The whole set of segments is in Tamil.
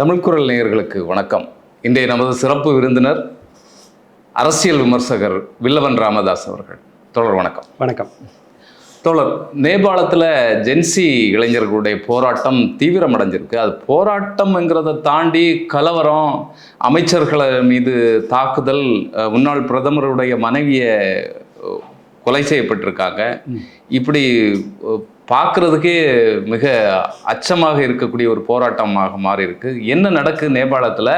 தமிழ்குரல் நேயர்களுக்கு வணக்கம். இன்றைய நமது சிறப்பு விருந்தினர் அரசியல் விமர்சகர் வில்லவன் ராமதாஸ் அவர்கள். தோழர் வணக்கம். வணக்கம். தோழர் நேபாளத்தில் ஜென்சி இளைஞர்களுடைய போராட்டம் தீவிரமடைஞ்சிருக்கு. அது போராட்டம்ங்கிறத தாண்டி கலவரம் அமைச்சர்களை மீது தாக்குதல் முன்னாள் பிரதமருடைய மனைவியை கொலை செய்யப்பட்டிருக்காங்க. இப்படி பார்க்கறதுக்கே மிக அச்சமாக இருக்கக்கூடிய ஒரு போராட்டமாக மாறி இருக்கு என்ன நடக்குது நேபாளத்தில்?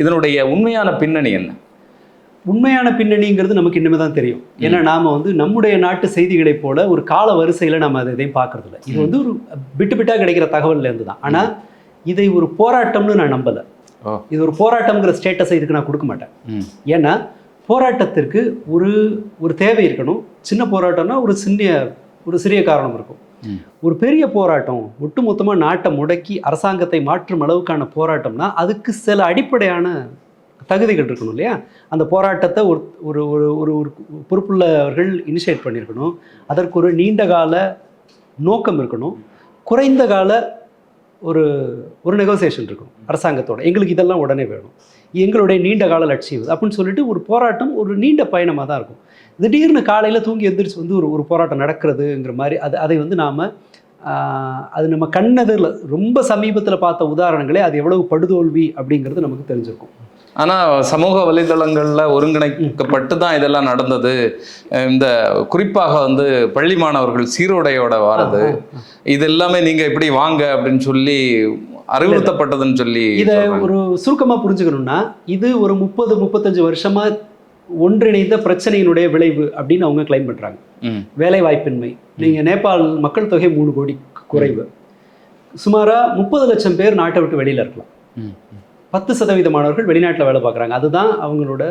இதனுடைய உண்மையான பின்னணி என்ன? உண்மையான பின்னணிங்கிறது நமக்கு இன்னுமே தான் தெரியும். ஏன்னா நாம வந்து நம்முடைய நாட்டு செய்திகளைப் போல ஒரு கால வரிசையில நம்ம அதை எதையும் பார்க்கறது இல்ல இது வந்து ஒரு பிட்டு பிட்டா கிடைக்கிற தகவல்ல இருந்து தான். ஆனா இதை ஒரு போராட்டம்னு நான் நம்பல. இது ஒரு போராட்டம்ங்கிற ஸ்டேட்டஸை இதுக்கு நான் கொடுக்க மாட்டேன். ஏன்னா போராட்டத்திற்கு ஒரு ஒரு தேவை இருக்கணும். சின்ன போராட்டம்னா ஒரு சின்ன ஒரு சிறிய காரணம் இருக்கும். ஒரு பெரிய போராட்டம் ஒட்டுமொத்தமாக நாட்டை முடக்கி அரசாங்கத்தை மாற்றும் அளவுக்கான போராட்டம்னா அதுக்கு சில அடிப்படையான தகுதிகள் இருக்கணும் இல்லையா? அந்த போராட்டத்தை ஒரு ஒரு ஒரு ஒரு ஒரு பொறுப்புள்ளவர்கள் இனிஷியேட் பண்ணியிருக்கணும். அதற்கு ஒரு நீண்ட கால நோக்கம் இருக்கணும். குறைந்த கால ஒரு ஒரு நெகோசியேஷன் இருக்கும் அரசாங்கத்தோட. எங்களுக்கு இதெல்லாம் உடனே வேணும். எங்களுடைய நீண்ட கால லட்சியம் அப்படின்னு சொல்லிட்டு ஒரு போராட்டம் ஒரு நீண்ட பயணமாக தான் இருக்கும். திடீர்னு காலையில் தூங்கி எந்திரிச்சு வந்து ஒரு ஒரு போராட்டம் நடக்கிறதுங்கிற மாதிரி அது அதை வந்து நாம் அது நம்ம கண்ணதில் ரொம்ப சமீபத்தில் பார்த்த உதாரணங்களே அது எவ்வளவு படுதோல்வி அப்படிங்கிறது நமக்கு தெரிஞ்சிருக்கும். ஆனா சமூக வலைதளங்கள்ல ஒருங்கிணைக்கப்பட்டு தான் இதெல்லாம் நடந்தது. இந்த குறிப்பாக வந்து பள்ளி மாணவர்கள் சீருடையோட வாரது. இது எல்லாமே நீங்க இப்படி வாங்க அப்படின்னு சொல்லி அறிவுறுத்தப்பட்டதுன்னு சொல்லி இதை. ஒரு சுருக்கமாக புரிஞ்சுக்கணும்னா இது ஒரு முப்பது முப்பத்தஞ்சு வருஷமா ஒன்றிணைந்த பிரச்சனையினுடைய விளைவு அப்படின்னு அவங்க கிளைம் பண்றாங்க. ம், வேலை வாய்ப்பின்மை நீங்க நேபாள் மக்கள் தொகை மூணு கோடி குறைவு. சுமாரா முப்பது லட்சம் பேர் நாட்டை விட்டு வெளியில இருக்கலாம். பத்து சதவீத மாணவர்கள் வெளிநாட்டில் வேலை பார்க்குறாங்க. அதுதான் அவங்களோட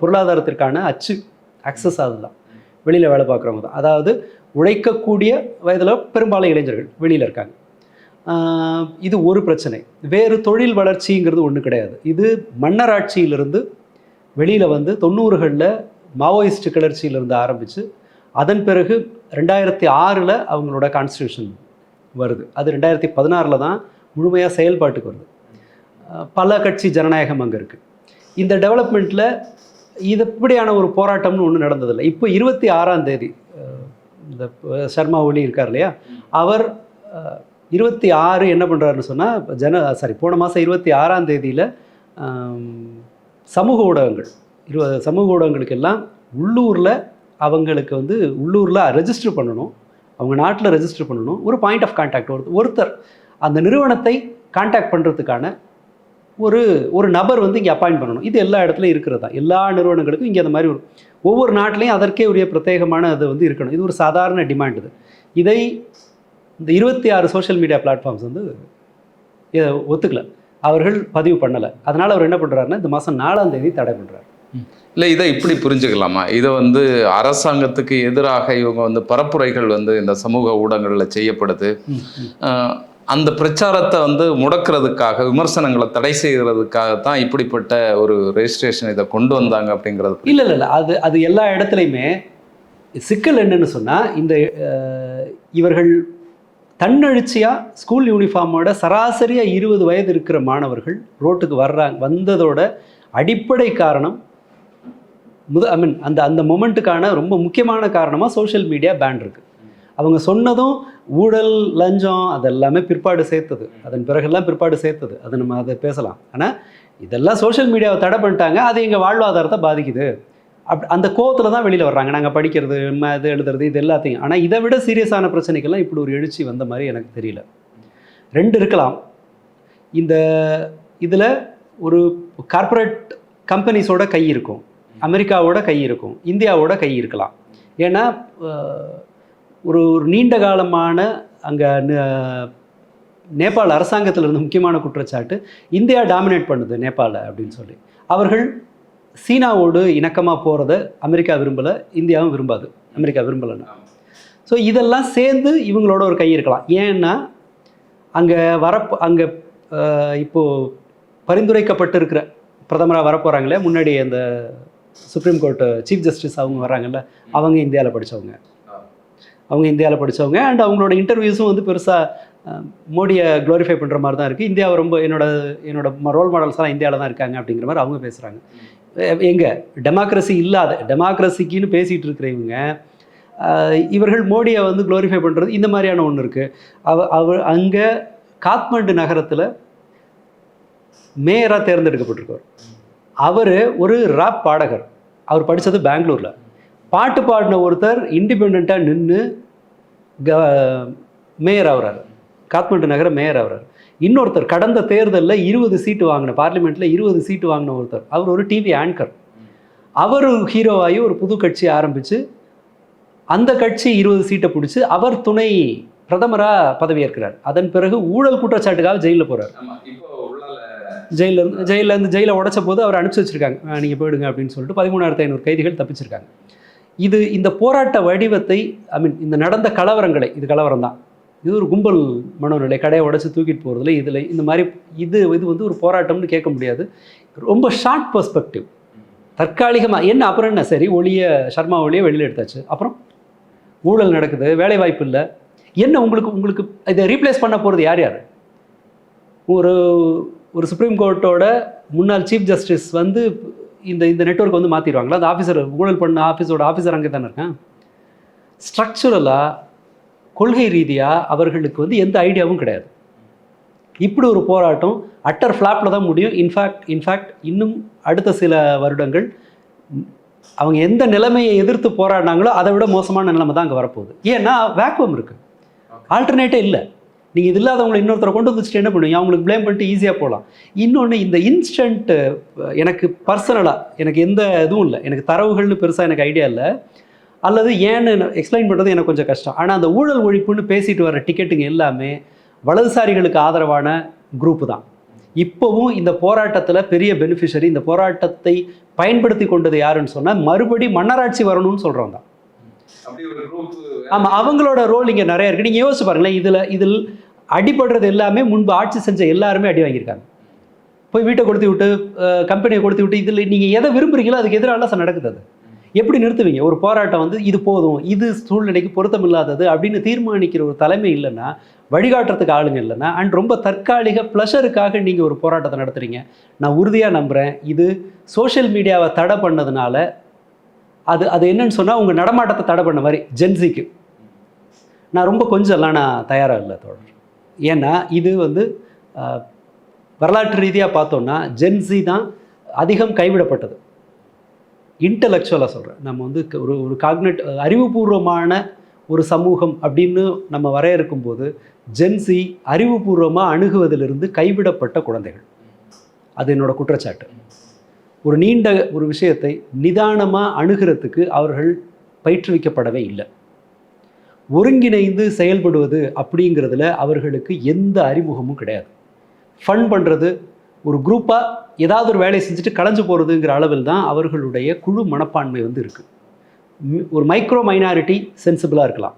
பொருளாதாரத்திற்கான அச்சு அக்சஸ் அதுதான் வெளியில் வேலை பார்க்குறவங்க தான். அதாவது உழைக்கக்கூடிய வயதில் பெரும்பாலும் இளைஞர்கள் வெளியில் இருக்காங்க. இது ஒரு பிரச்சனை. வேறு தொழில் வளர்ச்சிங்கிறது ஒன்று கிடையாது. இது மன்னராட்சியிலிருந்து வெளியில் வந்து தொண்ணூறுகளில் மாவோயிஸ்ட் கிளர்ச்சியிலிருந்து ஆரம்பித்து அதன் பிறகு ரெண்டாயிரத்தி ஆறில் அவங்களோட கான்ஸ்டியூஷன் வருது. அது ரெண்டாயிரத்தி பதினாறில் தான் முழுமையாக செயல்பாட்டுக்கு வருது. பல கட்சி ஜனநாயகம் அங்கே இருக்குது இந்த டெவலப்மெண்ட்டில் இது இப்படியான ஒரு போராட்டம்னு ஒன்றும் நடந்ததில்லை. இப்போ இருபத்தி ஆறாம் தேதி இந்த சர்மா ஒலி இருக்கார் இல்லையா? அவர் இருபத்தி ஆறு என்ன பண்ணுறாருன்னு சொன்னால் ஜன சாரி போன மாதம் இருபத்தி ஆறாம் தேதியில் சமூக ஊடகங்கள். இருபது சமூக ஊடகங்களுக்கெல்லாம் உள்ளூரில் அவங்களுக்கு வந்து உள்ளூரில் ரெஜிஸ்டர் பண்ணணும். அவங்க நாட்டில் ரெஜிஸ்டர் பண்ணணும். ஒரு பாயிண்ட் ஆஃப் கான்டாக்ட் ஒரு ஒருத்தர் அந்த நிறுவனத்தை கான்டாக்ட் பண்ணுறதுக்கான ஒரு ஒரு நபர் வந்து இங்கே அப்பாயிண்ட் பண்ணணும். இது எல்லா இடத்துலையும் இருக்கிறது தான். எல்லா நிறுவனங்களுக்கும் இங்கே அந்த மாதிரி ஒரு ஒவ்வொரு நாட்டிலையும் அதற்கே உரிய பிரத்யேகமான அது வந்து இருக்கணும். இது ஒரு சாதாரண டிமாண்ட் இது. இதை இந்த இருபத்தி ஆறு சோஷியல் மீடியா பிளாட்ஃபார்ம்ஸ் வந்து இதை அவர்கள் பதிவு பண்ணலை. அதனால் அவர் என்ன பண்ணுறாருன்னா இந்த மாதம் நாலாம் தேதி தடை பண்ணுறாரு இல்ல இதை இப்படி புரிஞ்சுக்கலாமா? இதை வந்து அரசாங்கத்துக்கு எதிராக இவங்க வந்து பரப்புரைகள் வந்து இந்த சமூக ஊடகங்கள்ல செய்யப்படுது. அந்த பிரச்சாரத்தை வந்து முடக்கிறதுக்காக விமர்சனங்களை தடை செய்யறதுக்காக தான் இப்படிப்பட்ட ஒரு ரெஜிஸ்ட்ரேஷன் இதை கொண்டு வந்தாங்க அப்படிங்கிறது இல்லை இல்லை அது அது எல்லா இடத்துலையுமே சிக்கல் என்னன்னு சொன்னால் இந்த இவர்கள் தன்னெழுச்சியாக ஸ்கூல் யூனிஃபார்மோட சராசரியாக இருபது வயது இருக்கிற மாணவர்கள் ரோட்டுக்கு வர்றாங்க வந்ததோட அடிப்படை காரணம் முத ஐ மீன் அந்த அந்த மொமெண்ட்டுக்கான ரொம்ப முக்கியமான காரணமாக சோஷியல் மீடியா பேன் இருக்குது அவங்க சொன்னதும் ஊழல் லஞ்சம் அதெல்லாமே பிற்பாடு சேர்த்தது. அதன் பிறகெல்லாம் பிற்பாடு சேர்த்தது. அது நம்ம அதை பேசலாம். ஆனால் இதெல்லாம் சோஷியல் மீடியாவை தடை பண்ணிட்டாங்க. அது எங்கள் வாழ்வாதாரத்தை பாதிக்குது. அப் அந்த கோவத்தில் தான் வெளியில் வர்றாங்க. நாங்கள் படிக்கிறது இது எழுதுறது இது எல்லாத்தையும். ஆனால் இதை விட சீரியஸான பிரச்சனைக்கெல்லாம் இப்படி ஒரு எழுச்சி வந்த மாதிரி எனக்கு தெரியல. ரெண்டு இருக்கலாம். இந்த இதில் ஒரு கார்ப்பரேட் கம்பெனிஸோட கை இருக்கும். அமெரிக்காவோட கை இருக்கும். இந்தியாவோட கை இருக்கலாம். ஏன்னா ஒரு ஒரு நீண்ட காலமான அங்கே நேபாள அரசாங்கத்தில் இருந்த முக்கியமான குற்றச்சாட்டு இந்தியா டாமினேட் பண்ணுது நேபாளை அப்படின்னு சொல்லி. அவர்கள் சீனாவோடு இணக்கமாக போகிறத அமெரிக்கா விரும்பலை இந்தியாவும் விரும்பாது. அமெரிக்கா விரும்பலைன்னு. ஸோ இதெல்லாம் சேர்ந்து இவங்களோட ஒரு கை இருக்கலாம். ஏன்னா அங்கே வரப்போ அங்கே இப்போது பரிந்துரைக்கப்பட்டிருக்கிற பிரதமராக வரப்போகிறாங்களே முன்னாடி அந்த சுப்ரீம் கோர்ட்டு சீஃப் ஜஸ்டிஸ் அவங்க வராங்கல்ல அவங்க இந்தியாவில் படித்தவங்க அவங்க இந்தியாவில் படித்தவங்க அண்ட் அவங்களோட இன்டர்வியூஸும் வந்து பெருசாக மோடியை க்ளோரிஃபை பண்ணுற மாதிரி தான் இருக்குது இந்தியாவை ரொம்ப என்னோட என்னோட ரோல் மாடல்ஸ்லாம் இந்தியாவில் தான் இருக்காங்க அப்படிங்கிற மாதிரி அவங்க பேசுகிறாங்க எங்கே? டெமோக்ரஸி இல்லாத டெமோக்ரஸிக்குன்னு பேசிகிட்டு இருக்கிற இவங்க இவர்கள் மோடியை வந்து குளோரிஃபை பண்ணுறது இந்த மாதிரியான ஒன்று இருக்குது அவ அவர் அங்கே காத்மண்டு நகரத்தில் மேயராக தேர்ந்தெடுக்கப்பட்டிருக்கார். அவர் ஒரு ராப் பாடகர். அவர் படித்தது பெங்களூரில். பாட்டு பாடின ஒருத்தர் இண்டிபெண்ட்டாக நின்று க மேயர் ஆகிறார். காத்மண்டு நகர மேயர் ஆகிறார். இன்னொருத்தர் கடந்த தேர்தலில் இருபது சீட்டு வாங்கின பார்லிமெண்ட்டில் இருபது சீட்டு வாங்கின ஒருத்தர். அவர் ஒரு டிவி ஆங்கர் அவர் ஹீரோவாகி ஒரு புது கட்சி ஆரம்பித்து அந்த கட்சி இருபது சீட்டை பிடிச்சி அவர் துணை பிரதமராக பதவியேற்கிறார். அதன் பிறகு ஊழல் குற்றச்சாட்டுக்காக ஜெயிலில் போகிறார் ஜெயிலில் இருந்து ஜெயிலில் இருந்து ஜெயிலை உடைச்ச போது அவர் அனுப்பிச்சி வச்சிருக்காங்க. நீங்கள் போயிடுங்க அப்படின்னு சொல்லிட்டு பதிமூணாயிரத்து ஐநூறு கைதிகள் தப்பிச்சிருக்காங்க. இது இந்த போராட்ட வடிவத்தை ஐ மீன் இந்த நடந்த கலவரங்களை இது கலவரம் தான் இது ஒரு கும்பல் மனோநிலை கடையை உடச்சி தூக்கிட்டு போகிறதுல இதில் இந்த மாதிரி இது இது வந்து ஒரு போராட்டம்னு கேட்க முடியாது. ரொம்ப ஷார்ட் பர்ஸ்பெக்டிவ் தற்காலிகமாக என்ன அப்புறம் என்ன? சரி ஒளிய சர்மா ஒளியை வெளியில் எடுத்தாச்சு. அப்புறம் ஊழல் நடக்குது வேலை வாய்ப்பு இல்லை. என்ன உங்களுக்கு உங்களுக்கு இதை ரீப்ளேஸ் பண்ண போகிறது யார் யார்? ஒரு ஒரு சுப்ரீம் கோர்ட்டோட முன்னாள் சீஃப் ஜஸ்டிஸ் வந்து இந்த இந்த நெட்வொர்க் வந்து மாற்றிடுவாங்களா அந்த ஆஃபீஸர் ஊழல் பண்ண ஆஃபீஸோட ஆஃபீஸர் அங்கே தானே இருக்கேன்? ஸ்ட்ரக்சுரலாக கொள்கை ரீதியாக அவர்களுக்கு வந்து எந்த ஐடியாவும் கிடையாது. இப்படி ஒரு போராட்டம் அட்டர் ஃப்ளாப்பில் தான் முடியும். இன்ஃபேக்ட் இன்ஃபேக்ட் இன்னும் அடுத்த சில வருடங்கள் அவங்க எந்த நிலைமையை எதிர்த்து போராடினாங்களோ அதை விட மோசமான நிலைமை தான் அங்கே வரப்போகுது. ஏன்னா வேக்குவம் இருக்குது ஆல்டர்னேட்டே இல்லை. நீங்கள் இது இல்லாதவங்களை இன்னொருத்தரை கொண்டு வந்துச்சுட்டு என்ன பண்ணுவீங்க? அவங்களுக்கு ப்ளேம் பண்ணிட்டு ஈஸியாக போகலாம் இன்னொன்று இந்த இன்ஸ்டன்ட் எனக்கு பர்சனலாக எனக்கு எந்த இதுவும் இல்லை. எனக்கு தரவுகள்னு பெருசாக எனக்கு ஐடியா இல்லை. அல்லது ஏன்னு எக்ஸ்பிளைன் பண்ணுறது எனக்கு கொஞ்சம் கஷ்டம். ஆனால் அந்த ஊழல் ஒழிப்புன்னு பேசிட்டு வர டிக்கெட்டுங்க எல்லாமே வலதுசாரிகளுக்கு ஆதரவான குரூப்பு தான். இப்போவும் இந்த போராட்டத்தில் பெரிய பெனிஃபிஷரி இந்த போராட்டத்தை பயன்படுத்தி கொண்டது யாருன்னு சொன்னால் மறுபடி மன்னராட்சி வரணும்னு சொல்கிறவங்க தான். ஆமாம் அவங்களோட ரோல் இங்கே நிறைய இருக்குது நீங்கள் யோசிச்சு பாருங்களேன் இதில் இதில் அடிபடுறது எல்லாமே முன்பு ஆட்சி செஞ்ச எல்லாருமே அடி வாங்கியிருக்காங்க. போய் வீட்டை கொடுத்து விட்டு கம்பெனியை கொடுத்து விட்டு இதில் நீங்கள் எதை விரும்புறீங்களோ அதுக்கு எதிராக நடக்குது அது. எப்படி நிறுத்துவீங்க? ஒரு போராட்டம் வந்து இது போதும் இது சூழ்நிலைக்கு பொருத்தமில்லாதது அப்படின்னு தீர்மானிக்கிற ஒரு தலைமை இல்லைன்னா வழிகாட்டுறதுக்கு ஆளுங்க இல்லைன்னா அண்ட் ரொம்ப தற்காலிக ப்ளஷருக்காக நீங்கள் ஒரு போராட்டத்தை நடத்துகிறீங்க நான் உறுதியாக நம்புகிறேன் இது சோஷியல் மீடியாவை தடை பண்ணதுனால அது அது என்னன்னு சொன்னால் உங்கள் நடமாட்டத்தை தடை பண்ண மாதிரி ஜென்சிக்கு நான் ரொம்ப கொஞ்சம்லாம் நான் தயாராக இல்லை தோழர். ஏன்னா இது வந்து வரலாற்று ரீதியாக பார்த்தோன்னா ஜென்சி தான் அதிகம் கைவிடப்பட்டது. இன்டலெக்சுவலாக சொல்கிறேன் நம்ம வந்து ஒரு ஒரு காக்னெட் அறிவுபூர்வமான ஒரு சமூகம் அப்படின்னு நம்ம வரையறுக்கும் போது ஜென்சி அறிவுபூர்வமாக அணுகுவதிலிருந்து கைவிடப்பட்ட குழந்தைகள். அது என்னோடய குற்றச்சாட்டு. ஒரு நீண்ட ஒரு விஷயத்தை நிதானமாக அணுகிறதுக்கு அவர்கள் பயிற்றுவிக்கப்படவே இல்லை. ஒருங்கிணைந்து செயல்படுவது அப்படிங்கிறதுல அவர்களுக்கு எந்த அறிமுகமும் கிடையாது. ஃபன் பண்ணுறது ஒரு குரூப்பாக ஏதாவது ஒரு வேலையை செஞ்சுட்டு கலைஞ்சு போகிறதுங்கிற அளவில் தான் அவர்களுடைய குழு மனப்பான்மை வந்து இருக்குது ஒரு மைக்ரோ மைனாரிட்டி சென்சிபிளாக இருக்கலாம்.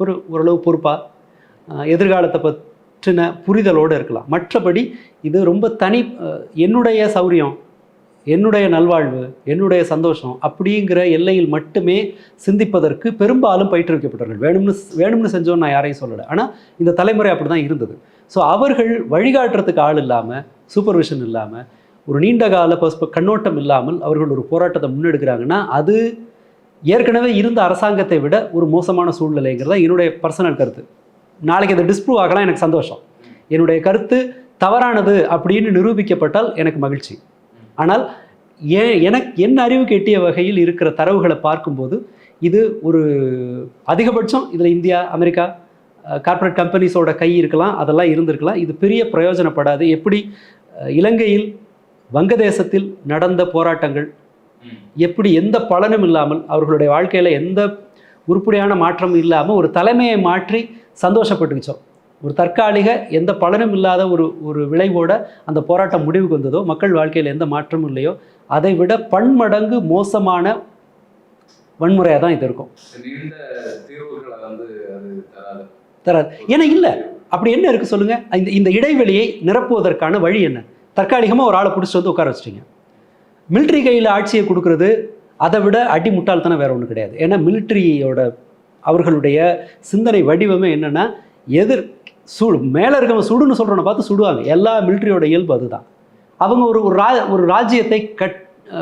ஒரு ஓரளவு பொறுப்பாக எதிர்காலத்தை பற்றின புரிதலோடு இருக்கலாம். மற்றபடி இது ரொம்ப தனி என்னுடைய சௌரியம் என்னுடைய நல்வாழ்வு என்னுடைய சந்தோஷம் அப்படிங்கிற எல்லையில் மட்டுமே சிந்திப்பதற்கு பெரும்பாலும் பயிற்றுவிக்கப்பட்டார்கள் வேணும்னு வேணும்னு செஞ்சோன்னு நான் யாரையும் சொல்லலை. ஆனால் இந்த தலைமுறை அப்படி தான் இருந்தது. ஸோ அவர்கள் வழிகாட்டுறதுக்கு ஆள் இல்லாமல் சூப்பர்விஷன் இல்லாமல் ஒரு நீண்ட கால பர்ஸ்பெ கண்ணோட்டம் இல்லாமல் அவர்கள் ஒரு போராட்டத்தை முன்னெடுக்கிறாங்கன்னா அது ஏற்கனவே இருந்த அரசாங்கத்தை விட ஒரு மோசமான சூழ்நிலைங்கிறது தான் என்னுடைய பர்சனல் கருத்து. நாளைக்கு அதை டிஸ்ப்ரூவ் ஆகலாம் எனக்கு சந்தோஷம். என்னுடைய கருத்து தவறானது அப்படின்னு நிரூபிக்கப்பட்டால் எனக்கு மகிழ்ச்சி. ஆனால் ஏன் எனக்கு என் அறிவுக்கு எட்டிய வகையில் இருக்கிற தரவுகளை பார்க்கும்போது இது ஒரு அதிகபட்சம். இதில் இந்தியா அமெரிக்கா கார்ப்பரேட் கம்பெனிஸோட கை இருக்கலாம் அதெல்லாம் இருந்திருக்கலாம். இது பெரிய பிரயோஜனப்படாது. எப்படி இலங்கையில் வங்கதேசத்தில் நடந்த போராட்டங்கள் எப்படி எந்த பலனும் இல்லாமல் அவர்களுடைய வாழ்க்கையில் எந்த உருப்படியான மாற்றமும் இல்லாமல் ஒரு தலைமையை மாற்றி சந்தோஷப்பட்டுக்கிச்சோம் ஒரு தற்காலிக எந்த பலனும் இல்லாத ஒரு ஒரு விளைவோட அந்த போராட்டம் முடிவுக்கு வந்ததோ மக்கள் வாழ்க்கையில் எந்த மாற்றமும் இல்லையோ அதை விட பன்மடங்கு மோசமான வன்முறையாக தான் இது இருக்கும். தராது. ஏன்னா இல்லை. அப்படி என்ன இருக்குது சொல்லுங்கள் இந்த இந்த இடைவெளியை நிரப்புவதற்கான வழி என்ன? தற்காலிகமாக ஒரு ஆளை பிடிச்சிட்டு வந்து உட்கார வச்சிட்டிங்க. மிலிட்ரி கையில் ஆட்சியை கொடுக்கறது அதை விட அடி முட்டாள்தனம் வேறு ஒன்றும் கிடையாது. ஏன்னா மிலிட்ரியோட அவர்களுடைய சிந்தனை வடிவமே என்னென்னா எதிர் சுடு மேலே இருக்கவன் சுடுன்னு சொல்கிறவனை பார்த்து சுடுவாங்க. எல்லா மிலிட்ரியோட இயல்பு அதுதான். அவங்க ஒரு ஒரு ரா ஒரு ராஜ்யத்தை கட்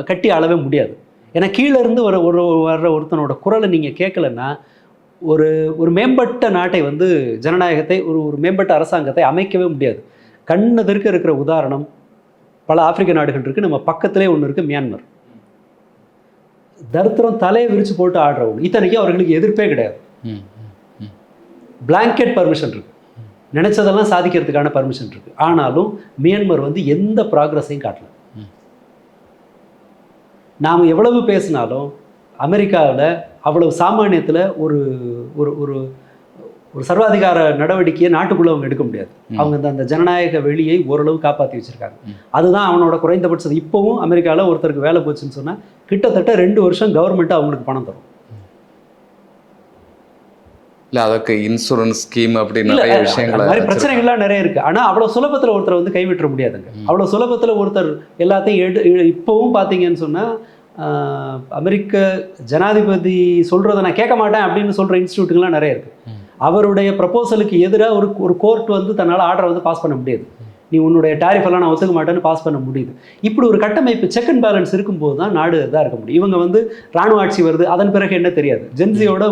கட்டி அளவே முடியாது. ஏன்னா கீழே இருந்து வர ஒரு வர்ற ஒருத்தனோட குரலை நீங்கள் கேட்கலன்னா ஒரு ஒரு மேம்பட்ட நாட்டை வந்து ஜனநாயகத்தை ஒரு ஒரு மேம்பட்ட அரசாங்கத்தை அமைக்கவே முடியாது. கண்ணெதிர்க்க இருக்கிற உதாரணம் பல ஆப்பிரிக்க நாடுகள் இருக்குது நம்ம பக்கத்திலே ஒன்று இருக்குது மியான்மர். தரித்திரம் தலையை விரிச்சு போட்டு ஆடுற ஒன்று இத்தனைக்கும் அவர்களுக்கு எதிர்ப்பே கிடையாது. blanket பர்மிஷன் இருக்கு. நினைச்சதெல்லாம் சாதிக்கிறதுக்கான பர்மிஷன் இருக்கு. ஆனாலும் மியான்மர் வந்து எந்த ப்ராக்ரஸையும் காட்டல. நாம் எவ்வளவு பேசினாலும் அமெரிக்காவில் அவ்வளவு சாமானியத்தில் ஒரு ஒரு ஒரு ஒரு சர்வாதிகார நடவடிக்கையை நாட்டுக்குள்ள அவங்க எடுக்க முடியாது. அவங்க அந்த அந்த ஜனநாயக வெளியை ஓரளவு காப்பாற்றி வச்சிருக்காங்க. அதுதான் அவனோட குறைந்தபட்சம் இப்போவும் அமெரிக்காவில் ஒருத்தருக்கு வேலை போச்சுன்னு சொன்னால் கிட்டத்தட்ட ரெண்டு வருஷம் கவர்மெண்ட் அவங்களுக்கு பணம் தரும் இல்ல அதற்கு இன்சூரன்ஸ் ஸ்கீம் அப்படி நிறைய விஷயங்களை மாதிரி. பிரச்சனைகள்லாம் நிறைய இருக்கு ஆனா அவ்வளவு சுலபத்துல ஒருத்தரை வந்து கைவிட்ட முடியாதுங்க ம். அவ்வளவு சுலபத்துல ஒருத்தர் எல்லாத்தையும் எடு இப்பவும் பாத்தீங்கன்னு சொன்னா ஆஹ், அமெரிக்க ஜனாதிபதி சொல்றதை நான் கேட்க மாட்டேன் அப்படின்னு சொல்ற இன்ஸ்டியூட்டுகள்லாம் நிறைய இருக்கு. ம். அவருடைய ப்ரப்போசலுக்கு எதிராக ஒரு ஒரு கோர்ட் வந்து தன்னால் ஆர்டரை வந்து பாஸ் பண்ண முடியாது. நீ உன்னுடைய டாரிஃப் எல்லாம் நான் ஒத்துக்க மாட்டேன்னு பாஸ் பண்ண முடியுது. இப்படி ஒரு கட்டமைப்பு செக் அண்ட் பேலன்ஸ் இருக்கும்போது தான் நாடு இதாக இருக்க முடியும். இவங்க வந்து ராணுவ ஆட்சி வருது அதன் பிறகு என்ன தெரியாது. ஜென்சியோட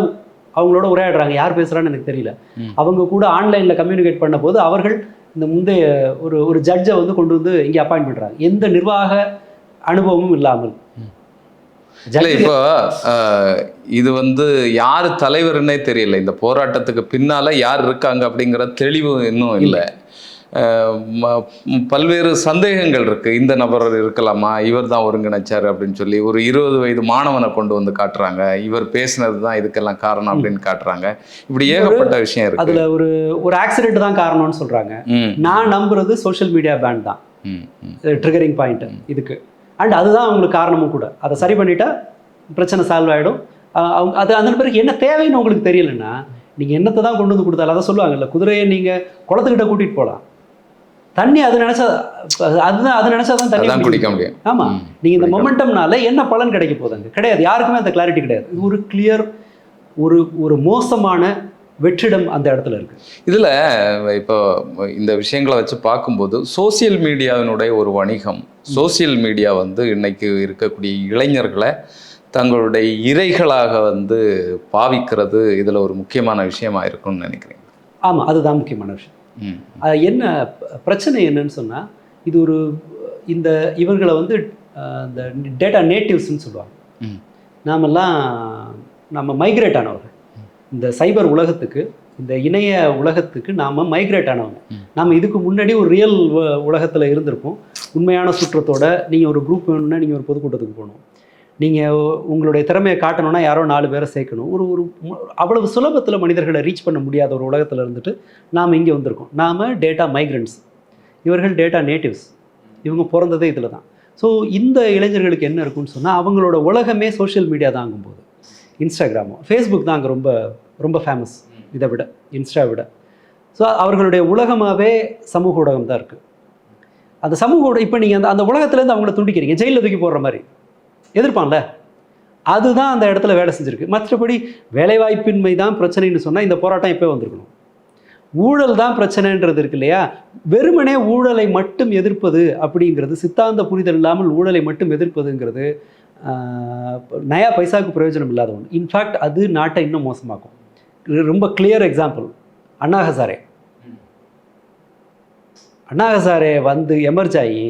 அவங்களோட உரையாடுறாங்க யார் பேசுறான்னு எனக்கு தெரியல. அவங்க கூட ஆன்லைனில் கம்யூனிகேட் பண்ண போது அவர்கள் இந்த முந்தைய ஒரு ஒரு ஜட்ஜை வந்து கொண்டு வந்து இங்கே அப்பாயின்ட் பண்ணுறாங்க எந்த நிர்வாக அனுபவமும் இல்லாமல். இல்ல இப்போ இது வந்து யார் தலைவர்னே தெரியல. இந்த போராட்டத்துக்கு பின்னால யார் இருக்காங்க அப்படிங்கிற தெளிவு இன்னும் இல்லை. பல்வேறு சந்தேகங்கள் இருக்கு. இந்த நபர் இருக்கலாமா? இவர் தான் ஒருங்கிணைச்சாரு அப்படின்னு சொல்லி ஒரு இருபது வயது மாணவனை கொண்டு வந்து காட்டுறாங்க. இவர் பேசினது தான் இதுக்கெல்லாம் காரணம் அப்படின்னு காட்டுறாங்க. இப்படி ஏகப்பட்ட விஷயம் இருக்கு. அதில் ஒரு ஒரு ஆக்சிடென்ட் தான் காரணம்னு சொல்கிறாங்க ம், நான் நம்புறது சோஷியல் மீடியா பேன் தான். ட்ரிகரிங் பாயிண்ட் இதுக்கு. அண்ட் அதுதான் அவங்களுக்கு காரணமும் கூட. அதை சரி பண்ணிட்டா பிரச்சனை சால்வ் ஆகிடும் அவங்க அது அந்த பிறகு என்ன தேவைன்னு உங்களுக்கு தெரியலன்னா நீங்கள் என்னத்தை தான் கொண்டு வந்து கொடுத்தாலும் அதை சொல்லுவாங்கல்ல குதிரையை நீங்கள் குளத்துக்கிட்ட கூட்டிகிட்டு போகலாம். தண்ணி அது நினச்சா அதுதான் அது நினச்சா தான் தண்ணி குடிக்க முடியும். ஆமாம் நீங்கள் இந்த மொமெண்டம்னால என்ன பலன் கிடைக்க போகுதுங்க? கிடையாது. யாருக்குமே அந்த கிளாரிட்டி கிடையாது. இது ஒரு கிளியர் ஒரு ஒரு மோசமான வெற்றிடம் அந்த இடத்துல இருக்கு. இதில் இப்போ இந்த விஷயங்களை வச்சு பார்க்கும்போது சோசியல் மீடியாவினுடைய ஒரு வணிகம் சோசியல் மீடியா வந்து இன்னைக்கு இருக்கக்கூடிய இளைஞர்களை தங்களுடைய இறைகளாக வந்து பாவிக்கிறது இதில் ஒரு முக்கியமான விஷயமா இருக்கும்னு நினைக்கிறேன் ஆமாம் அதுதான் முக்கியமான விஷயம். என்ன பிரச்சனை என்னன்னு சொன்னால் இது ஒரு இந்த இவர்களை வந்து இந்த டேட்டா நேட்டிவ்ஸ்னு சொல்லுவாங்க. ம். நாமெல்லாம் நம்ம மைக்ரேட் ஆனவர்கள். இந்த சைபர் உலகத்துக்கு இந்த இணைய உலகத்துக்கு நாம் மைக்ரேட் ஆனவங்க. நாம் இதுக்கு முன்னாடி ஒரு ரியல் உலகத்தில் இருந்திருப்போம். உண்மையான சுற்றத்தோட நீங்கள் ஒரு குரூப் வேணும்னா நீங்கள் ஒரு பொதுக்கூட்டத்துக்கு போகணும். நீங்கள் உங்களுடைய திறமையை காட்டணும்னா யாரோ நாலு பேரை சேர்க்கணும். ஒரு ஒரு அவ்வளவு சுலபத்தில் மனிதர்களை ரீச் பண்ண முடியாத ஒரு உலகத்தில் இருந்துட்டு நாம் இங்கே வந்திருக்கோம். நாம் டேட்டா மைக்ரண்ட்ஸ் இவர்கள் டேட்டா நேட்டிவ்ஸ் இவங்க பிறந்ததே இதில் தான். ஸோ இந்த இளைஞர்களுக்கு என்ன இருக்கும்னு சொன்னால் அவங்களோட உலகமே சோஷியல் மீடியா தான் ஆகும்போது இன்ஸ்டாகிராமோ ஃபேஸ்புக் தான் அங்கே ரொம்ப ரொம்ப ஃபேமஸ் இதை விட இன்ஸ்டா விட. ஸோ அவர்களுடைய உலகமாகவே சமூக ஊடகம் தான் இருக்குது அந்த சமூக ஊடகம் இப்போ நீங்கள் அந்த அந்த உலகத்துலேருந்து அவங்கள துண்டிக்கிறீங்க. ஜெயிலில் தூக்கி போடுற மாதிரி. எதிர்ப்பான்ல? அதுதான் அந்த இடத்துல வேலை செஞ்சுருக்கு. மற்றபடி வேலைவாய்ப்பின்மை தான் பிரச்சனைன்னு சொன்னால் இந்த போராட்டம் எப்போ வந்திருக்கணும். ஊழல் தான் பிரச்சனைன்றது இருக்கு இல்லையா? வெறுமனே ஊழலை மட்டும் எதிர்ப்பது அப்படிங்கிறது சித்தாந்த புரிதல் இல்லாமல் ஊழலை மட்டும் எதிர்ப்பதுங்கிறது நயா பைசாவுக்கு பிரயோஜனம் இல்லாத ஒன்று இன்ஃபேக்ட் அது நாட்டை இன்னும் மோசமாக்கும். ரொம்ப கிளியர் எக்ஸாம்பிள் அண்ணா ஹசாரே. அண்ணா ஹசாரே வந்து எமர்ஜ் ஆகி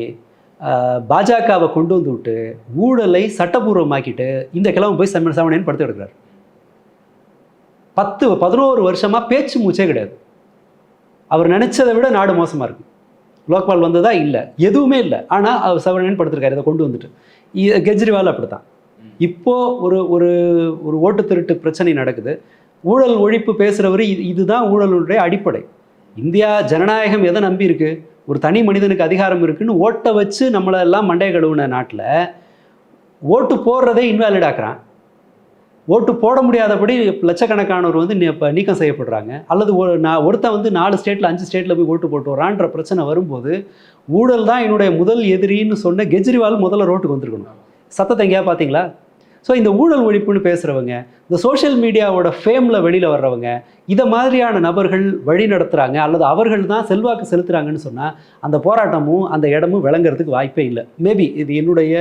பாஜகவை கொண்டு வந்து விட்டு ஊழலை சட்டபூர்வமாக்கிட்டு இந்த கிழமை போய் செம்ம செவனேன்னு படுத்து எடுக்கிறார் பத்து பதினோரு வருஷமா பேச்சு மூச்சே கிடையாது. அவர் நினைச்சதை விட நாடு மோசமா இருக்கு. லோக்பால் வந்ததா? இல்லை. எதுவுமே இல்லை. ஆனால் அவர் செவனேன்னு படுத்திருக்காரு. இதை கொண்டு வந்துட்டு. கெஜ்ரிவால் அப்படித்தான். இப்போ ஒரு ஒரு ஒரு ஓட்டு திருட்டு பிரச்சனை நடக்குது. ஊழல் ஒழிப்பு பேசுகிறவர் இது இதுதான் ஊழலுடைய அடிப்படை. இந்தியா ஜனநாயகம் எதை நம்பி இருக்கு? ஒரு தனி மனிதனுக்கு அதிகாரம் இருக்குன்னு ஓட்டை வச்சு நம்மளை எல்லாம் மண்டைய கழுவுன நாட்டில் ஓட்டு போடுறதே இன்வாலிட் ஆக்குறான். ஓட்டு போட முடியாதபடி லட்சக்கணக்கானவர் வந்து இப்போ நீக்கம் செய்யப்படுறாங்க. அல்லது ஒரு நான் ஒருத்தன் வந்து நாலு ஸ்டேட்டில் அஞ்சு ஸ்டேட்டில் போய் ஓட்டு போட்டு வரான்ற பிரச்சனை வரும்போது ஊழல் தான் என்னுடைய முதல் எதிரின்னு சொன்ன கெஜ்ரிவால் முதல்ல ரோட்டுக்கு வந்திருக்கணும். சத்தத்தை எங்கேயா பார்த்தீங்களா? ஸோ இந்த ஊழல் ஒழிப்புன்னு பேசுகிறவங்க இந்த சோஷியல் மீடியாவோட ஃபேமில் வெளியில் வர்றவங்க இதை மாதிரியான நபர்கள் வழி நடத்துகிறாங்க அல்லது அவர்கள் தான் செல்வாக்கு செலுத்துகிறாங்கன்னு சொன்னால் அந்த போராட்டமும் அந்த இடமும் விளங்குறதுக்கு வாய்ப்பே இல்லை. மேபி இது என்னுடைய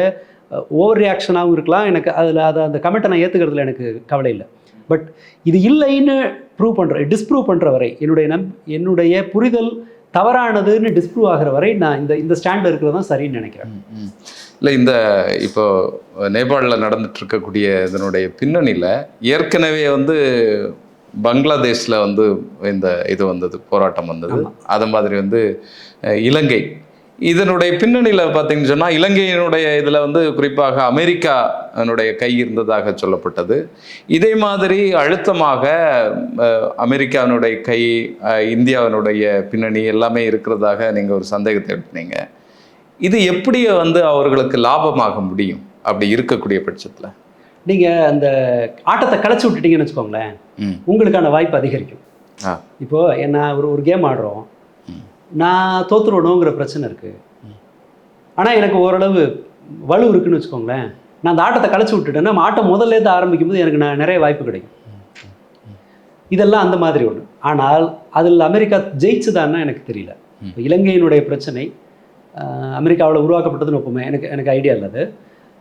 ஓவர் ரியாக்ஷனாகவும் இருக்கலாம். எனக்கு அதில் அதை அந்த கமெண்ட்டை நான் ஏற்றுக்கிறதுல எனக்கு கவலை இல்லை. பட் இது இல்லைன்னு ப்ரூவ் பண்ணுற டிஸ்ப்ரூவ் பண்ணுற வரை என்னுடைய நம் என்னுடைய புரிதல் தவறானதுன்னு டிஸ்ப்ரூவ் ஆகிற வரை நான் இந்த இந்த ஸ்டாண்டில் இருக்கிறது தான் சரின்னு நினைக்கிறேன். இல்லை இந்த இப்போ நேபாளில் நடந்துட்டு இருக்கக்கூடிய இதனுடைய பின்னணியில் ஏற்கனவே வந்து பங்களாதேஷில் வந்து இந்த இது வந்தது போராட்டம் வந்தது. அது மாதிரி வந்து இலங்கை. இதனுடைய பின்னணியில் பார்த்தீங்கன்னு சொன்னால் இலங்கையினுடைய இதில் வந்து குறிப்பாக அமெரிக்கானுடைய கை இருந்ததாக சொல்லப்பட்டது. இதே மாதிரி அழுத்தமாக அமெரிக்காவினுடைய கை இந்தியாவினுடைய பின்னணி எல்லாமே இருக்கிறதாக நீங்கள் ஒரு சந்தேகத்தை எழுப்பினீங்க. இது எப்படி வந்து அவர்களுக்கு லாபமாக முடியும்? அப்படி இருக்கக்கூடிய பட்சத்தில். நீங்கள் அந்த ஆட்டத்தை கலைச்சி விட்டுட்டீங்கன்னு வச்சுக்கோங்களேன் உங்களுக்கான வாய்ப்பு அதிகரிக்கும். இப்போ என்ன ஒரு ஒரு கேம் ஆடுறோம். நான் தோத்துருவணுங்கிற பிரச்சனை இருக்குது ஆனால் எனக்கு ஓரளவு வலு இருக்குன்னு வச்சுக்கோங்களேன் நான் அந்த ஆட்டத்தை கலைச்சி விட்டுட்டேன்னா நம்ம ஆட்டம் முதல்ல இருந்து ஆரம்பிக்கும் போது எனக்கு நான் நிறைய வாய்ப்பு கிடைக்கும். இதெல்லாம் அந்த மாதிரி ஒன்று ஆனால் அதில் அமெரிக்கா ஜெயிச்சுதான்னா எனக்கு தெரியல. இலங்கையினுடைய பிரச்சனை அமெரிக்காவில் உருவாக்கப்பட்டதுன்னு வைப்போமே எனக்கு எனக்கு ஐடியா இல்லை அது.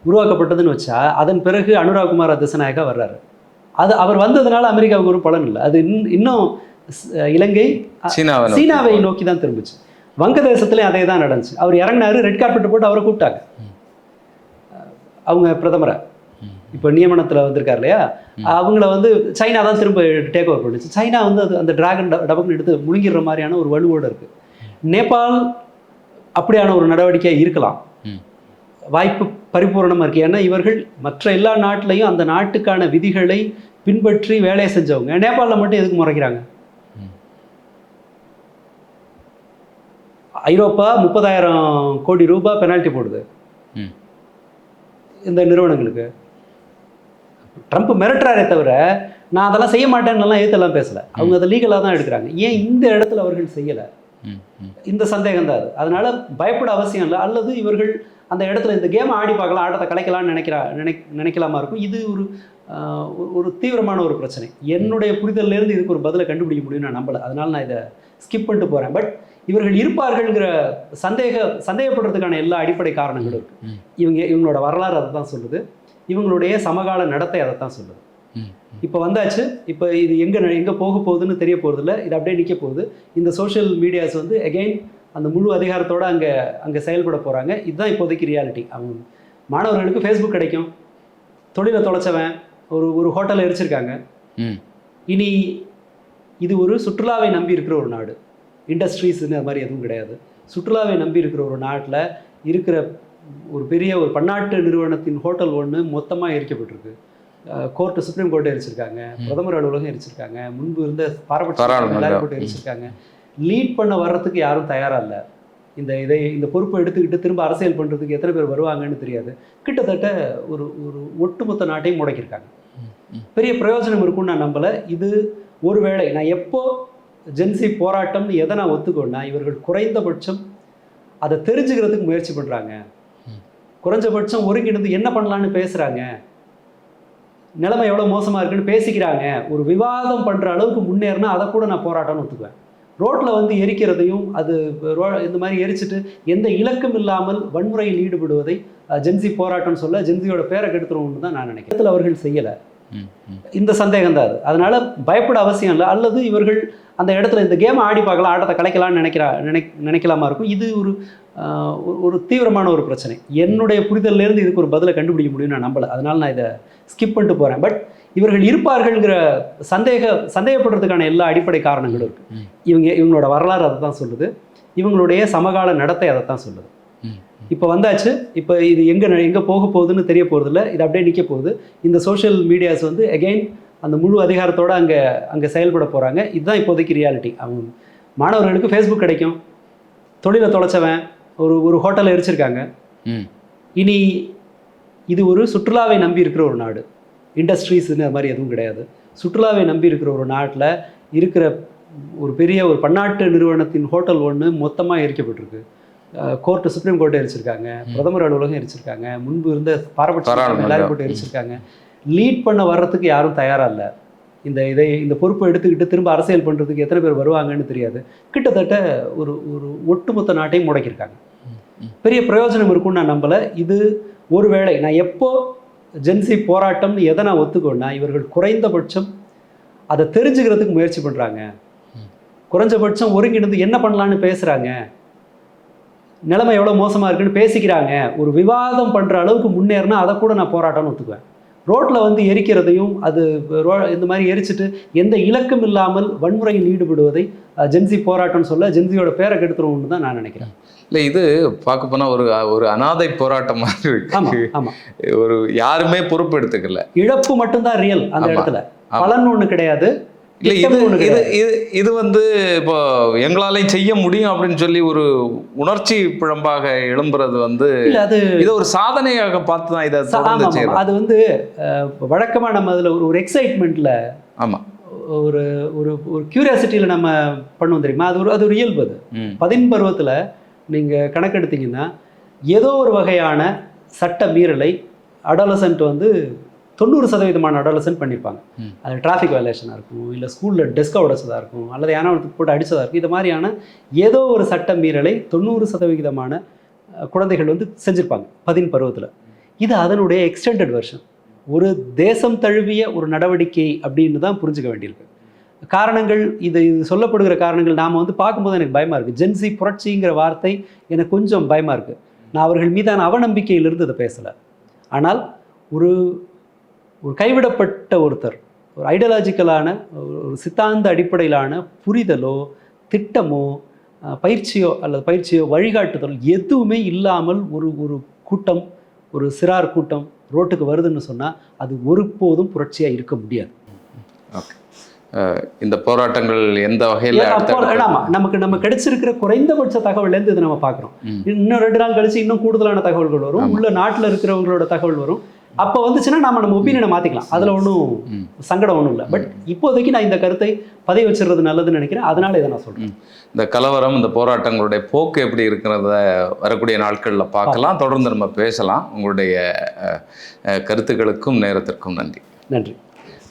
உருவாக்கப்பட்டதுன்னு வச்சா அதன் பிறகு அனுராகுமார் திசநாயகா வர்றாரு. அது அவர் வந்ததுனால அமெரிக்காவுக்கு ஒரு பலன் இல்லை. அது இன்னும் இலங்கை சீனாவை நோக்கி தான் திரும்பிச்சு. வங்கதேசத்துலேயும் அதே தான் நடந்துச்சு. அவர் இறங்கினாரு ரெட் கார்பெட் போட்டு அவரை கூப்பிட்டாங்க. அவங்க பிரதமரை. இப்போ நியமனத்தில் வந்திருக்கார் இல்லையா? அவங்கள வந்து சைனா தான் திரும்ப டேக் ஓவர் பண்ணுச்சு. சைனா வந்து அது அந்த டிராகன் டபக்குன்னு எடுத்து முழுங்கிடுற மாதிரியான ஒரு வலுவோடு இருக்கு. நேபாள் அப்படியான ஒரு நடவடிக்கை இருக்கலாம். வாய்ப்பு பரிபூரணமாக இருக்கு. ஏன்னா இவர்கள் மற்ற எல்லா நாட்டிலையும் அந்த நாட்டுக்கான விதிகளை பின்பற்றி வேலையை செஞ்சவங்க. நேபாளில் மட்டும் எதுக்கு முறைக்கிறாங்க? ஐரோப்பா முப்பதாயிரம் கோடி ரூபாய் பெனால்ட்டி போடுது. இந்த நிறுவனங்களுக்கு. ட்ரம்ப் மிரட்டுறாரே தவிர நான் அதெல்லாம் செய்ய மாட்டேன்னுலாம் ஏத்தெல்லாம் பேசல. அவங்க அதை லீகலாக தான் எடுக்கிறாங்க. ஏன் இந்த இடத்துல அவர்கள் செய்யலை. இந்த சந்தேகம் தான் அது அதனால பயப்பட அவசியம் இல்லை. அல்லது இவர்கள் அந்த இடத்துல இந்த கேம் ஆடி பார்க்கலாம் ஆட்டத்தை கலைக்கலாம்னு நினைக்கிறா நினை நினைக்கலாமா இருக்கும். இது ஒரு ஒரு- தீவிரமான ஒரு பிரச்சனை. என்னுடைய புரிதல்லேருந்து இதுக்கு ஒரு பதிலை கண்டுபிடிக்க முடியும்னு நான் நம்பல. அதனால நான் இதை ஸ்கிப் பண்ணிட்டு போகிறேன் பட் இவர்கள் இருப்பார்கள்ங்கிற சந்தேக சந்தேகப்படுறதுக்கான எல்லா அடிப்படை காரணங்களும் இருக்கு. ம். இவங்க இவங்களோட வரலாறு அதை தான் சொல்லுது. இவங்களுடைய சமகால நடத்தை அதை தான் சொல்லுது. இப்போ வந்தாச்சு. இப்போ இது எங்கே எங்கே போக போகுதுன்னு தெரிய போகிறதில்ல இது அப்படியே நிற்க போகுது. இந்த சோஷியல் மீடியாஸ் வந்து அகைன் அந்த முழு அதிகாரத்தோடு அங்கே அங்கே செயல்பட போகிறாங்க இதுதான் இப்போதைக்கு ரியாலிட்டி அவங்க மாணவர்களுக்கு ஃபேஸ்புக் கிடைக்கும். தொழிலை தொலைச்சவன் ஒரு ஒரு ஹோட்டலை எரிச்சிருக்காங்க. ம். இனி இது ஒரு சுற்றுலாவை நம்பி இருக்கிற ஒரு நாடு. இண்டஸ்ட்ரீஸ்னு அது மாதிரி எதுவும் கிடையாது. சுற்றுலாவை நம்பி இருக்கிற ஒரு நாட்டில் இருக்கிற ஒரு பெரிய ஒரு பன்னாட்டு நிறுவனத்தின் ஹோட்டல் ஒன்று மொத்தமாக எரிக்கப்பட்டிருக்கு. கோர்ட்டு சுப்ரீம் கோர்ட்டை எரிச்சிருக்காங்க. பிரதமர் அலுவலகம் எரிச்சிருக்காங்க. முன்பு இருந்த பாரபட்ச பாராளுமன்றம். எல்லாரும் போட்டு எரிச்சிருக்காங்க. லீட் பண்ண வர்றதுக்கு யாரும் தயாரா இல்லை. இந்த இதை இந்த பொறுப்பை எடுத்துக்கிட்டு திரும்ப அரசியல் பண்ணுறதுக்கு எத்தனை பேர் வருவாங்கன்னு தெரியாது. கிட்டத்தட்ட ஒரு ஒரு ஒட்டுமொத்த நாட்டையும் முடக்கியிருக்காங்க. பெரிய பிரயோஜனம் இருக்கும்னு நான் நம்பலை. இது ஒருவேளை நான் எப்போ ஜென்சி போராட்டம்னு எதை நான் ஒத்துக்கோன்னா இவர்கள் குறைந்தபட்சம் அதை தெரிஞ்சுக்கிறதுக்கு முயற்சி பண்ணுறாங்க குறைஞ்சபட்சம் ஒருங்கிணைந்து என்ன பண்ணலான்னு பேசுகிறாங்க நிலைமை எவ்வளோ மோசமாக இருக்குன்னு பேசிக்கிறாங்க. ஒரு விவாதம் பண்ணுற அளவுக்கு முன்னேறினா அதை கூட நான் போராட்டம்னு ஒத்துக்குவேன். ரோட்டில் வந்து எரிக்கிறதையும் அது ரோ இந்த மாதிரி எரிச்சிட்டு எந்த இலக்கும் இல்லாமல் வன்முறையில் ஈடுபடுவதை ஜென்சி போராட்டம்னு சொல்ல ஜென்சியோட பேரை கெடுத்துருவோம்னு தான் நான் நினைக்கிறேன். அவர்கள் செய்யலை. இந்த சந்தேகம் தான் அது. அதனால பயப்பட அவசியம் இல்லை. அல்லது இவர்கள் அந்த இடத்துல இந்த கேம் ஆடி பார்க்கலாம் ஆட்டத்தை கலைக்கலாம்னு நினைக்கிறா நினை நினைக்கலாமா இருக்கும். இது ஒரு ஒரு- தீவிரமான ஒரு பிரச்சனை. என்னுடைய புரிதல்லேருந்து இதுக்கு ஒரு பதிலை கண்டுபிடிக்க முடியும்னு நான் நம்பல. அதனால நான் இதை ஸ்கிப் பண்ணிட்டு போகிறேன் பட் இவர்கள் இருப்பார்கள்ங்கிற சந்தேக சந்தேகப்படுறதுக்கான எல்லா அடிப்படை காரணங்களும் இருக்கு. ம். இவங்க இவங்களோட வரலாறு அதை தான் சொல்லுது. இவங்களுடைய சமகால நடத்தை அதை தான் சொல்லுது. இப்போ வந்தாச்சு. இப்போ இது எங்கே எங்கே போக போகுதுன்னு தெரிய போகிறதில்ல இது அப்படியே நிற்க போகுது. இந்த சோஷியல் மீடியாஸ் வந்து அகைன் அந்த முழு அதிகாரத்தோடு அங்கே அங்கே செயல்பட போகிறாங்க இதுதான் இப்போதைக்கு ரியாலிட்டி அவங்க மாணவர்களுக்கு ஃபேஸ்புக் கிடைக்கும். தொழிலை தொலைச்சவன் ஒரு ஒரு ஹோட்டலை எரிச்சிருக்காங்க. இனி இது ஒரு சுற்றுலாவை நம்பி இருக்கிற ஒரு நாடு. இண்டஸ்ட்ரீஸ்னு அது மாதிரி எதுவும் கிடையாது. சுற்றுலாவை நம்பி இருக்கிற ஒரு நாட்டில் இருக்கிற ஒரு பெரிய ஒரு பன்னாட்டு நிறுவனத்தின் ஹோட்டல் ஒன்று மொத்தமாக எரிக்கப்பட்டிருக்கு. கோர்ட்டு சுப்ரீம் கோர்ட்டை எரிச்சிருக்காங்க. பிரதமர் அலுவலகம் எரிச்சிருக்காங்க. முன்பு இருந்த பாரபட்சம். எல்லாரும் போட்டு எரிச்சிருக்காங்க. லீட் பண்ண வர்றதுக்கு யாரும் தயாரா இல்லை. இந்த இதை இந்த பொறுப்பை எடுத்துக்கிட்டு திரும்ப அரசியல் பண்ணுறதுக்கு எத்தனை பேர் வருவாங்கன்னு தெரியாது. கிட்டத்தட்ட ஒரு ஒரு ஒட்டுமொத்த நாட்டையும் முடக்கியிருக்காங்க. பெரிய பிரயோஜனம் இருக்கும்னு நான் நம்பலை. இது ஒருவேளை நான் எப்போ ஜென்சி போராட்டம்னு எதை நான் ஒத்துக்கோன்னா இவர்கள் குறைந்தபட்சம் அதை தெரிஞ்சுக்கிறதுக்கு முயற்சி பண்ணுறாங்க குறைஞ்சபட்சம் ஒருங்கிணைந்து என்ன பண்ணலான்னு பேசுகிறாங்க நிலைமை எவ்வளோ மோசமாக இருக்குன்னு பேசிக்கிறாங்க. ஒரு விவாதம் பண்ணுற அளவுக்கு முன்னேறினா அதை கூட நான் போராட்டம்னு ஒத்துக்குவேன். ரோட்டில் வந்து எரிக்கிறதையும் அது ரோ இந்த மாதிரி எரிச்சிட்டு எந்த இலக்கும் இல்லாமல் வன்முறையில் ஈடுபடுவதை ஜென்சி போராட்டம்னு சொல்ல ஜென்சியோட பேரை கெடுத்துருவோம்னு தான் நான் நினைக்கிறேன். இல்லை இது பார்க்க போனா ஒரு ஒரு அனாதை போராட்டம் மாதிரி ஆமாம் இருக்கு ஆமாம் ஒரு யாருமே பொறுப்பு எடுத்துக்கல. இழப்பு மட்டும்தான் ரியல் அந்த. இடத்துல. பலன் ஒண்ணு கிடையாது இல்லை இது இது. இது இது வந்து இப்போ எங்களாலையும் செய்ய முடியும் அப்படின்னு சொல்லி ஒரு உணர்ச்சி பிழம்பாக எழும்புறது வந்து அது இதை ஒரு சாதனையாக பார்த்து தான் இதை அது வந்து அஹ், வழக்கமா நம்ம அதுல ஒரு ஒரு எக்ஸைட்மெண்ட்ல ஆமா. ஒரு ஒரு ஒரு கியூரியாசிட்டியில நம்ம பண்ணுவோம் தெரியுமா? அது ஒரு அது ஒரு இயல்பு அது. பதின் பருவத்துல நீங்க கணக்கெடுத்தீங்கன்னா ஏதோ ஒரு வகையான சட்ட மீறலை அடாலசன்ட் வந்து தொண்ணூறு சதவீதமான அடாலசன்ட் பண்ணியிருப்பாங்க. அது டிராஃபிக் வயலேஷனாக இருக்கும் இல்லை ஸ்கூலில் டெஸ்கை உடைச்சதாக இருக்கும் அல்லது யானவத்துக்கு போட்டு அடிச்சதா இருக்கும். இது மாதிரியான ஏதோ ஒரு சட்ட மீறலை தொண்ணூறு சதவிகிதமான குழந்தைகள் வந்து செஞ்சுருப்பாங்க பதின் பருவத்தில். இது அதனுடைய எக்ஸ்டெண்டட் வெர்ஷன் ஒரு தேசம் தழுவிய ஒரு நடவடிக்கை அப்படின்னு தான் புரிஞ்சுக்க வேண்டியிருக்கு. காரணங்கள் இது இது சொல்லப்படுகிற காரணங்கள் நாம் வந்து பார்க்கும்போது எனக்கு பயமாக இருக்குது ஜென்சி புரட்சிங்கிற வார்த்தை எனக்கு கொஞ்சம் பயமாக இருக்குது நான் அவர்கள் மீதான அவநம்பிக்கையிலிருந்து இதை பேசலை. ஆனால் ஒரு ஒரு கைவிடப்பட்ட ஒருத்தர் ஒரு ஐடியாலஜிக்கலான ஒரு சித்தாந்த அடிப்படையிலான புரிதலோ திட்டமோ பயிற்சியோ அல்லது பயிற்சியோ வழிகாட்டுதல் எதுவுமே இல்லாமல் ஒரு ஒரு கூட்டம் ஒரு சிறார் கூட்டம் ரோட்டுக்கு வருதுன்னு சொன்னால் அது ஒருபோதும் புரட்சியாக இருக்க முடியாது. ஓகே. இந்த போராட்டங்கள் எந்த வகையில் ஏன் அப்போ ஆமா நமக்கு நம்ம கிடைச்சிருக்கிற குறைந்தபட்ச தகவல்லேருந்து இதை நம்ம பார்க்குறோம். இன்னும் ரெண்டு நாள் கழிச்சு இன்னும் கூடுதலான தகவல்கள் வரும். உள்ள நாட்டில் இருக்கிறவங்களோட தகவல் வரும். அப்போ வந்துச்சுன்னா நாம நம்ம ஒப்பீனியனை மாற்றிக்கலாம் அதில் ஒன்றும். சங்கடம் ஒன்றும் இல்லை. பட் இப்போதைக்கு நான் இந்த கருத்தை பதிவு வச்சிடுறது நல்லதுன்னு நினைக்கிறேன். அதனால இதை நான் சொல்கிறேன் இந்த கலவரம் இந்த போராட்டங்களுடைய போக்கு எப்படி இருக்கிறத வரக்கூடிய நாட்களில் பார்க்கலாம். தொடர்ந்து நம்ம பேசலாம். உங்களுடைய கருத்துக்களுக்கும் நேரத்திற்கும் நன்றி. நன்றி.